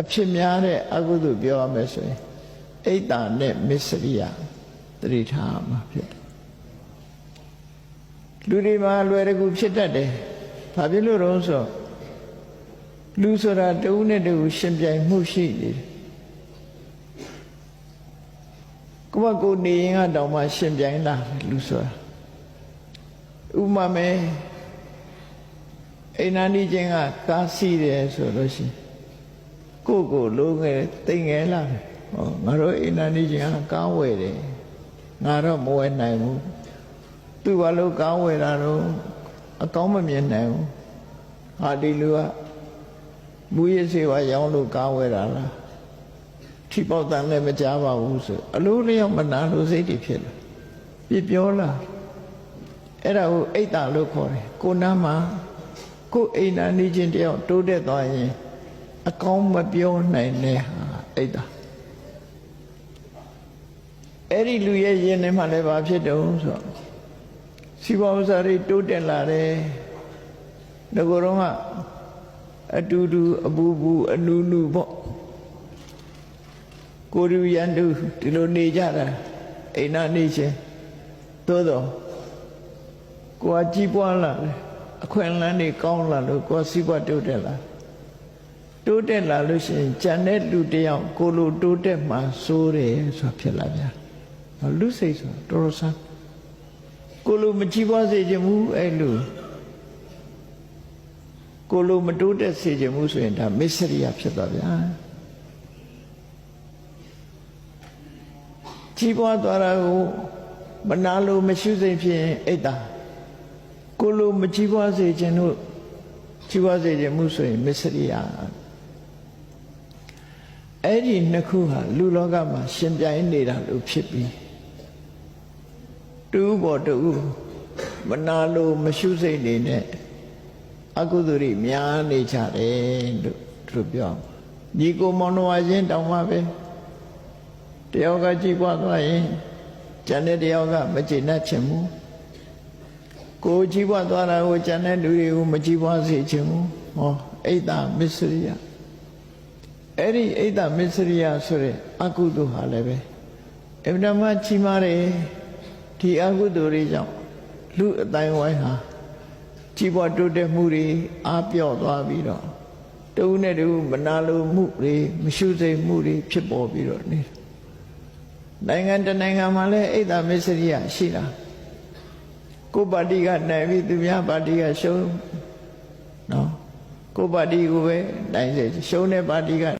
အဖြစ်များတဲ့အကုသိုလ်ပြောရမယ်ဆိုရင်အိတ်တာနဲ့မစ္စရိယတတိထားမှာဖြစ်တယ်လူတွေမှာလွယ်တကူဖြစ်တတ်တယ်ဘာဖြစ်လို့တော့ဆိုလူဆိုတာတဦးနဲ့တဦးရှင်ပြိုင်မှုရှိနေတယ်ကိုယ့်ဘကိုယ်နေရင်ကတောင်မှရှင်ပြိုင်လာတယ်လူဆိုတာဥပမာမယ်အိမ်နာနီချင်းကကားစီးတယ်ဆိုလို့ရှိရင် ကိုယ့်ကိုယ်လုံးငယ်တိမ်ငယ်လာတယ်ဟောငါတို့အိမ်နာနီချင်းကကားဝယ်တယ်ငါတော့မဝယ်နိုင်ဘူးသူဘာလို့ကားဝယ်တာတော့အကောင်းမမြင်နိုင်ဘူးဟာဒီလူကမူရစေဝါရောင်းလို့ကားဝယ်တာလားထိပေါက်တန်လည်းမကြားပါဘူးဆိုအလိုလျောက်မနာလို့စိတ်တွေဖြစ်လာပြပြောလာအဲ့ဒါကိုအိတ်တာလို့ခေါ်တယ်ကိုနာမှာကိုအိမ်နာနေချင်းတယောက်တိုးတက်သွားရင် အကောင်းမပြောနိုင်တဲ့ဟာအိတ်တာအဲ့ဒီလူရဲ့ရင်ထဲမှာလည်းဘာဖြစ်တုံးဆိုတော့စီဘောဥစားတွေတိုးတက်လာတယ်ငကိုယ်တော့ကအတူတူအပူပူအနူနူပေါ့ကိုရူရန်တူဒီလိုနေကြတာအိမ်နာနေချင်းသို့တော့ကိုကကြီးပွားလာတယ်အခွင့်အလမ်းတွေကောင်းလာလို့ကိုကစီးပွားတိုးတက်လာတိုး တက်လာလို့ရှိရင်ကြံတဲ့လူတယောက်ကိုလိုတိုးတက်မှစိုးတယ်ဆိုတာဖြစ်လာပြန်လူစိတ်ဆိုတော်တော်ဆန်းကိုလိုမကြီးပွားစေခြင်းမူအဲ့လိုကိုလိုမတိုးတက်စေခြင်းမူဆိုရင်ဒါမစ္စရိယဖြစ်သွားဗျာကြီးပွားသွားတာကိုမနာလို့မရှိစိတ်ဖြစ်ရင်အိတ်တာကိုလိုမကြီးပွားစေခြင်းတို့ကြီးပွားစေခြင်းမှုဆိုရင်မစ္စရိယ အဲ့ဒီနှစ်ခုဟာလူလောကမှာရှင်ပြိုင်နေတာလို့ဖြစ်ပြီးတူဘောတူမနာလို့မရှိစိတ်နေနဲ့အကုသိုလ်တွေများနေကြတယ်လို့သူပြောညီကိုမောင်နှမချင်းတောင်းပါပဲတယောက်ကကြည်ပွားသွားရင်ကျန်တဲ့တယောက်ကမကျေနပ်ချင်ဘူးကိုကြည်ပွားသွားတာကိုကျန်တဲ့လူတွေကိုမကြည်ပွားစေချင်ဘူးဟောအိတ်တာမစ္စရိယ အဲ့ဒီအိတ်တာမစ္စရိယဆိုတဲ့အကုသိုလ်ဟာလည်းပဲအဗ္ဗဓမ္မချီးမားတယ်ဒီအကုသိုလ်တွေကြောင့်လူအတိုင်းဝိုင်းဟာကြီးပွားတိုးတက်မှုတွေအားပြော့သွားပြီးတော့တူနဲ့တူမနာလိုမှုတွေမရှုစိတ်မှုတွေဖြစ်ပေါ်ပြီးတော့နေနိုင်ငံတနိုင်ငံမှာလည်းအိတ်တာမစ္စရိယရှိတာကိုပါတီကနိုင်ပြီးသူများပါတီကရှုံးနော်ကိုပါတီကိုပဲနိုင်စေရှုံးတဲ့ပါတီက